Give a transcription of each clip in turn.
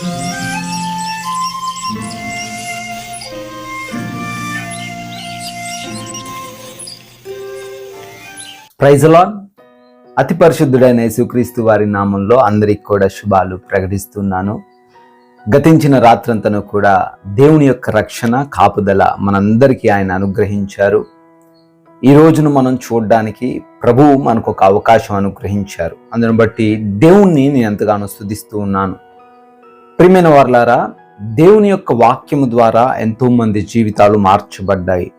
ప్రైజలాన్ అతి పరిశుద్ధుడైన యేసుక్రీస్తు వారి నామంలో అందరికి కూడా శుభాలు ప్రకటిస్తున్నాను. గతించిన రాత్రంతను కూడా దేవుని యొక్క రక్షణ కాపుదల మనందరికీ ఆయన అనుగ్రహించారు. ఈ రోజును మనం చూడడానికి ప్రభువు మనకు ఒక అవకాశం అనుగ్రహించారు. అందుని బట్టి దేవుణ్ణి నేను ఎంతగానో స్థుతిస్తూ ఉన్నాను. ప్రియమైన వార్లారా దేవుని యొక్క వాక్యము ద్వారా ఎంతోమంది జీవితాలు మార్చబడ్డాయి.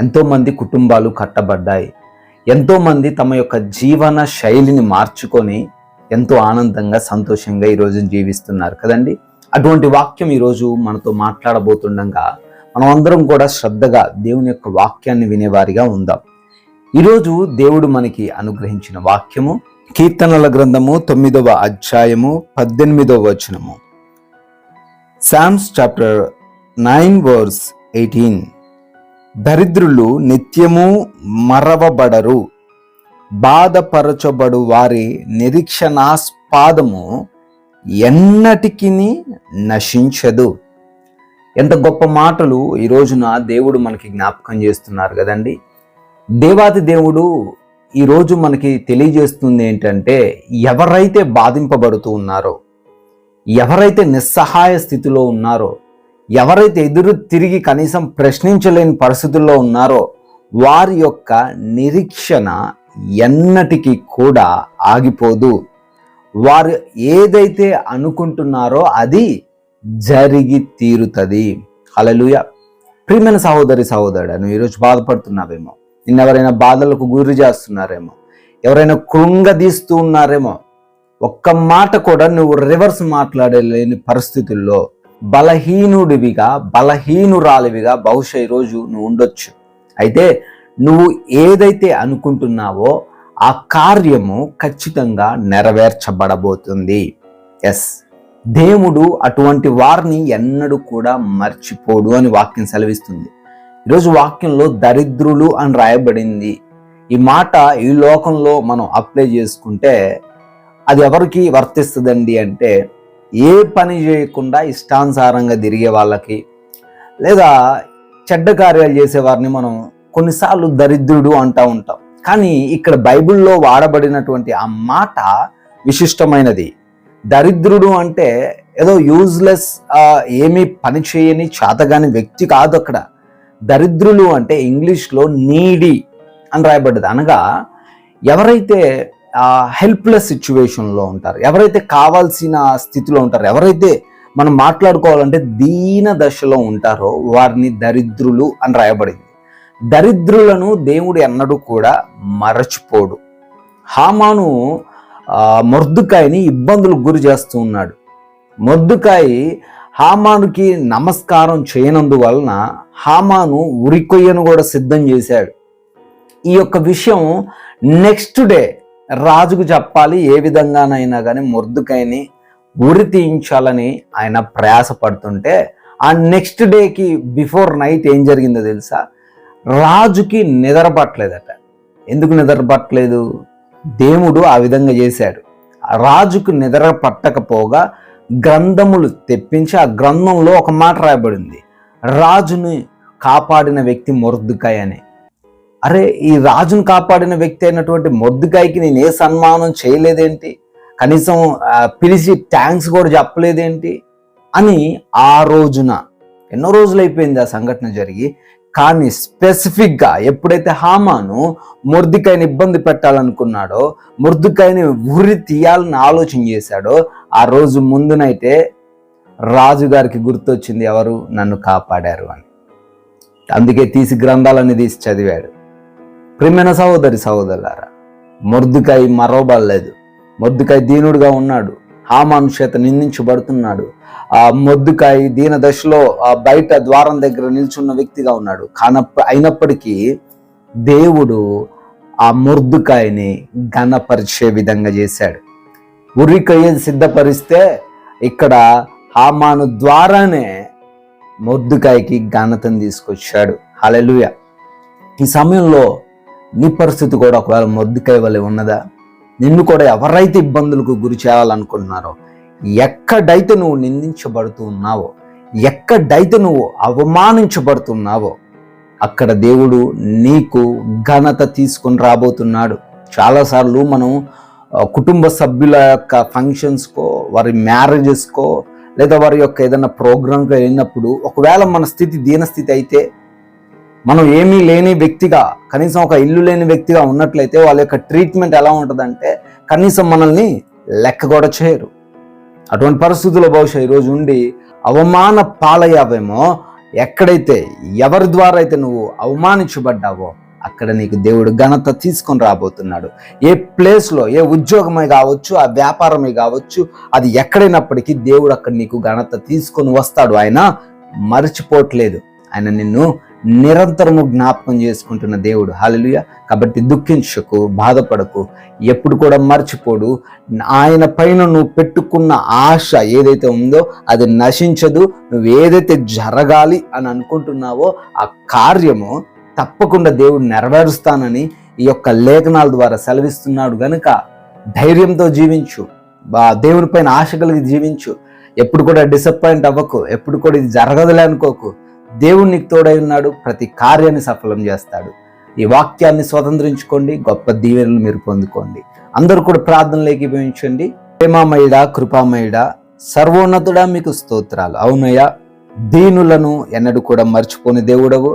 ఎంతోమంది కుటుంబాలు కట్టబడ్డాయి. ఎంతోమంది తమ యొక్క జీవన శైలిని మార్చుకొని ఎంతో ఆనందంగా సంతోషంగా ఈరోజు జీవిస్తున్నారు కదండి? అటువంటి వాక్యం ఈరోజు మనతో మాట్లాడబోతుండగా మనం అందరం కూడా శ్రద్ధగా దేవుని యొక్క వాక్యాన్ని వినేవారిగా ఉందాం. ఈరోజు దేవుడు మనకి అనుగ్రహించిన వాక్యము కీర్తనల గ్రంథము తొమ్మిదవ అధ్యాయము పద్దెనిమిదవ వచనము. Psalms chapter nine verse eighteen. దరిద్రులు నిత్యము మరవబడరు. బాధపరచబడు వారి నిరీక్షణాస్పాదము ఎన్నటికి నశించదు. ఎంత గొప్ప మాటలు ఈ రోజున దేవుడు మనకి జ్ఞాపకం చేస్తున్నారు కదండి. దేవాది దేవుడు ఈరోజు మనకి తెలియజేస్తుంది ఏంటంటే ఎవరైతే బాధింపబడుతూ ఉన్నారో ఎవరైతే నిస్సహాయ స్థితిలో ఉన్నారో ఎవరైతే ఎదురు తిరిగి కనీసం ప్రశ్నించలేని పరిస్థితుల్లో ఉన్నారో వారి యొక్క నిరీక్షణ ఎన్నటికీ కూడా ఆగిపోదు. వారు ఏదైతే అనుకుంటున్నారో అది జరిగి తీరుతుంది. హలలుయ ప్రియమైన సహోదరి సహోదరుడు నువ్వు ఈరోజు బాధపడుతున్నావేమో? నిన్నెవరైనా బాధలకు గురి చేస్తున్నారేమో? ఎవరైనా కృంగదీస్తూ ఉన్నారేమో? ఒక్క మాట కూడా నువ్వు రివర్స్ మాట్లాడలేని పరిస్థితుల్లో బలహీనుడివిగా బలహీనురాలివిగా బహుశా ఈరోజు నువ్వు ఉండొచ్చు. అయితే నువ్వు ఏదైతే అనుకుంటున్నావో ఆ కార్యము ఖచ్చితంగా నెరవేర్చబడబోతుంది. ఎస్ దేవుడు అటువంటి వారిని ఎన్నడూ కూడా మర్చిపోడు అని వాక్యం సెలవిస్తుంది. ఈరోజు వాక్యంలో దరిద్రులు అని రాయబడింది. ఈ మాట ఈ లోకంలో మనం అప్లై చేసుకుంటే అది ఎవరికి వర్తిస్తుందండి అంటే ఏ పని చేయకుండా ఇష్టానుసారంగా తిరిగే వాళ్ళకి లేదా చెడ్డ కార్యాలు చేసే వారిని మనం కొన్నిసార్లు దరిద్రుడు అంటూ ఉంటాం. కానీ ఇక్కడ బైబిల్లో వాడబడినటువంటి ఆ మాట విశిష్టమైనది. దరిద్రుడు అంటే ఏదో యూజ్లెస్ ఏమీ పని చేయని చేతగాని వ్యక్తి కాదు అక్కడ. దరిద్రులు అంటే ఇంగ్లీష్లో నీడి అని రాయబడ్డది. అనగా ఎవరైతే హెల్ప్లెస్ సిచ్యువేషన్లో ఉంటారు. ఎవరైతే కావాల్సిన స్థితిలో ఉంటారు ఎవరైతే మనం మాట్లాడుకోవాలంటే దీన దశలో ఉంటారో వారిని దరిద్రులు అని రాయబడింది. దరిద్రులను దేవుడు ఎన్నడూ కూడా మరచిపోడు. హామాను మొర్దుకాయని ఇబ్బందులకు గురి చేస్తూ ఉన్నాడు. మొర్దుకాయి హామానుకి నమస్కారం చేయనందువలన హామాను ఉరికొయ్యను కూడా సిద్ధం చేశాడు. ఈ యొక్క విషయం నెక్స్ట్ డే రాజుకు చెప్పాలి ఏ విధంగానైనా కానీ మొర్దుకాయని ఉరి తీయించాలని ఆయన ప్రయాసపడుతుంటే ఆ నెక్స్ట్ డేకి బిఫోర్ నైట్ ఏం జరిగిందో తెలుసా? రాజుకి నిద్రపట్టలేదట. ఎందుకు నిద్రపట్టలేదు? దేవుడు ఆ విధంగా చేశాడు. రాజుకు నిద్ర పట్టకపోగా గ్రంథములు తెప్పించి ఆ గ్రంథంలో ఒక మాట రాయబడింది. రాజుని కాపాడిన వ్యక్తి మొర్దుకాయ అని అరే ఈ రాజును కాపాడిన వ్యక్తి అయినటువంటి మొద్దుకాయకి నేను ఏ సన్మానం చేయలేదేంటి? కనీసం పిలిచి ట్యాంక్స్ కూడా చెప్పలేదేంటి? అని ఆ రోజున ఎన్నో రోజులు అయిపోయింది ఆ సంఘటన జరిగి కానీ స్పెసిఫిక్గా ఎప్పుడైతే హామాను ముర్దికాయని ఇబ్బంది పెట్టాలనుకున్నాడో ముర్దికాయని ఉరి తీయాలని ఆలోచన చేశాడో ఆ రోజు ముందునైతే రాజుగారికి గుర్తొచ్చింది ఎవరు? నన్ను కాపాడారు అని. అందుకే తీసి గ్రంథాలన్నీ తీసి చదివాడు. ప్రియమైన సహోదరి సహోదరులారా మొర్దుకాయ మరోబడలేదు మొద్దుకాయ దీనుడుగా ఉన్నాడు. హామాను చేత నిందించబడుతున్నాడు. ఆ మొద్దుకాయ దీన దశలో ఆ బయట ద్వారం దగ్గర నిల్చున్న వ్యక్తిగా ఉన్నాడు. కానప్ప అయినప్పటికీ దేవుడు ఆ మొర్దుకాయని ఘనపరిచే విధంగా చేశాడు. ఉరికయ్యని సిద్ధపరిస్తే ఇక్కడ హామాను ద్వారానే మొద్దుకాయకి ఘనతను తీసుకొచ్చాడు. హలెలుయ ఈ సమయంలో నీ పరిస్థితి కూడా ఒకవేళ మొద్దుకై వల్ల ఉన్నదా? నిన్ను కూడా ఎవరైతే ఇబ్బందులకు గురి చేయాలనుకుంటున్నారో ఎక్కడైతే నువ్వు నిందించబడుతూ ఉన్నావో ఎక్కడైతే నువ్వు అవమానించబడుతున్నావో అక్కడ దేవుడు నీకు ఘనత తీసుకొని రాబోతున్నాడు. చాలాసార్లు మనం కుటుంబ సభ్యుల యొక్క ఫంక్షన్స్కో వారి మ్యారేజెస్కో లేదా వారి యొక్క ఏదైనా ప్రోగ్రామ్కి వెళ్ళినప్పుడు ఒకవేళ మన స్థితి దీనస్థితి అయితే మనం ఏమీ లేని వ్యక్తిగా కనీసం ఒక ఇల్లు లేని వ్యక్తిగా ఉన్నట్లయితే వాళ్ళ యొక్క ట్రీట్మెంట్ ఎలా ఉంటుందంటే కనీసం మనల్ని లెక్క కూడా చేయరు. అటువంటి పరిస్థితుల్లో బహుశా ఈరోజు ఉండి అవమాన పాలయ్యావేమో ఎక్కడైతే ఎవరి ద్వారా అయితే నువ్వు అవమానించబడ్డావో అక్కడ నీకు దేవుడు ఘనత తీసుకొని రాబోతున్నాడు. ఏ ప్లేస్లో ఏ ఉద్యోగమే కావచ్చు ఆ వ్యాపారమే కావచ్చు అది ఎక్కడైనప్పటికీ దేవుడు అక్కడ నీకు ఘనత తీసుకొని వస్తాడు. ఆయన మర్చిపోవట్లేదు. ఆయన నిన్ను నిరంతరము జ్ఞాపకం చేసుకుంటున్న దేవుడు. హాలలుయ కాబట్టి దుఃఖించకు బాధపడకు ఎప్పుడు కూడా మర్చిపోడు. ఆయన పైన నువ్వు పెట్టుకున్న ఆశ ఏదైతే ఉందో అది నశించదు. నువ్వు ఏదైతే జరగాలి అని అనుకుంటున్నావో ఆ కార్యము తప్పకుండా దేవుడు నెరవేరుస్తానని ఈ యొక్క లేఖనాల ద్వారా సెలవిస్తున్నాడు. గనుక ధైర్యంతో జీవించు. బా దేవుని పైన ఆశ కలిగి జీవించు. ఎప్పుడు కూడా డిసప్పాయింట్ అవ్వకు. ఎప్పుడు కూడా ఇది జరగదులే అనుకోకు. దేవుడు నీకు తోడై ఉన్నాడు ప్రతి కార్యాన్ని సఫలం చేస్తాడు. ఈ వాక్యాన్ని స్వతంత్రించుకోండి గొప్ప దీవెనలు మీరు పొందుకోండి. అందరూ కూడా ప్రార్థనలోకి ఏకీభవించండి ప్రేమామయుడ కృపామయుడ సర్వోన్నతుడా మీకు స్తోత్రాలు. అవునయ్య దీనులను ఎన్నడూ కూడా మర్చిపోని దేవుడవు.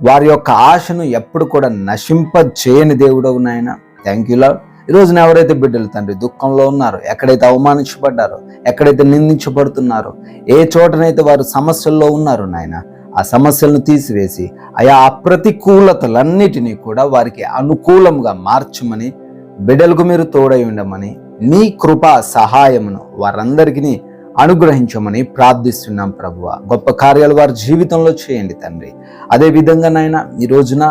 వారి యొక్క ఆశను ఎప్పుడు కూడా నశింప చేయని దేవుడవు నాయన. థ్యాంక్ యూ లాడ్ ఈ ఎవరైతే బిడ్డలు తండ్రి దుఃఖంలో ఉన్నారో ఎక్కడైతే అవమానించబడ్డారో ఎక్కడైతే నిందించబడుతున్నారో ఏ చోటనైతే వారు సమస్యల్లో ఉన్నారో నాయన ఆ సమస్యలను తీసివేసి ఆయా అప్రతికూలతలన్నిటినీ కూడా వారికి అనుకూలంగా మార్చమని బిడ్డలకు మీరు తోడై ఉండమని నీ కృపా సహాయమును వారందరికీ అనుగ్రహించమని ప్రార్థిస్తున్నాం ప్రభువ. గొప్ప కార్యాలు వారి జీవితంలో చేయండి తండ్రి. అదే విధంగా నాయన ఈ రోజున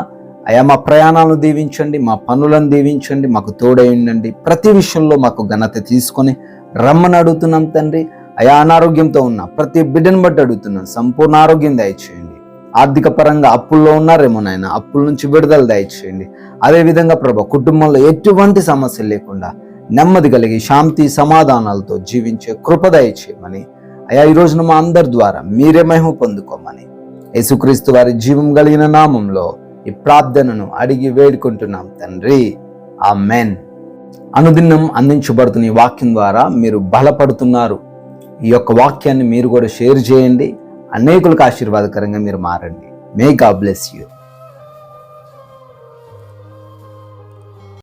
అయా మా ప్రయాణాలను దీవించండి మా పనులను దీవించండి మాకు తోడై ఉండండి. ప్రతి విషయంలో మాకు ఘనత తీసుకొని రమ్మని అడుగుతున్నాం తండ్రి. అయా అనారోగ్యంతో ఉన్న ప్రతి బిడ్డను బట్టి అడుగుతున్నాను సంపూర్ణ ఆరోగ్యం దయచేయండి. ఆర్థిక పరంగా అప్పుల్లో ఉన్నారేమో నాయన అప్పుల నుంచి విడుదల దయచేయండి. అదేవిధంగా ప్రభా కుటుంబంలో ఎటువంటి సమస్య లేకుండా నెమ్మది కలిగి శాంతి సమాధానాలతో జీవించే కృప దయచేయమని అయా ఈ రోజున మా అందరి ద్వారా మీరే మహిమ పొందుకోమని యేసుక్రీస్తు వారి జీవం కలిగిన నామంలో ఈ ప్రార్థనను అడిగి వేడుకుంటున్నాం తండ్రి. ఆ మెన్ అనుదినం అందించబడుతున్న ఈ వాక్యం ద్వారా మీరు బలపడుతున్నారు. ఈ యొక్క వాక్యాన్ని మీరు కూడా షేర్ చేయండి. అనేకులకు ఆశీర్వాదకరంగా మీరు మారండి. మే గా బ్లెస్ యూ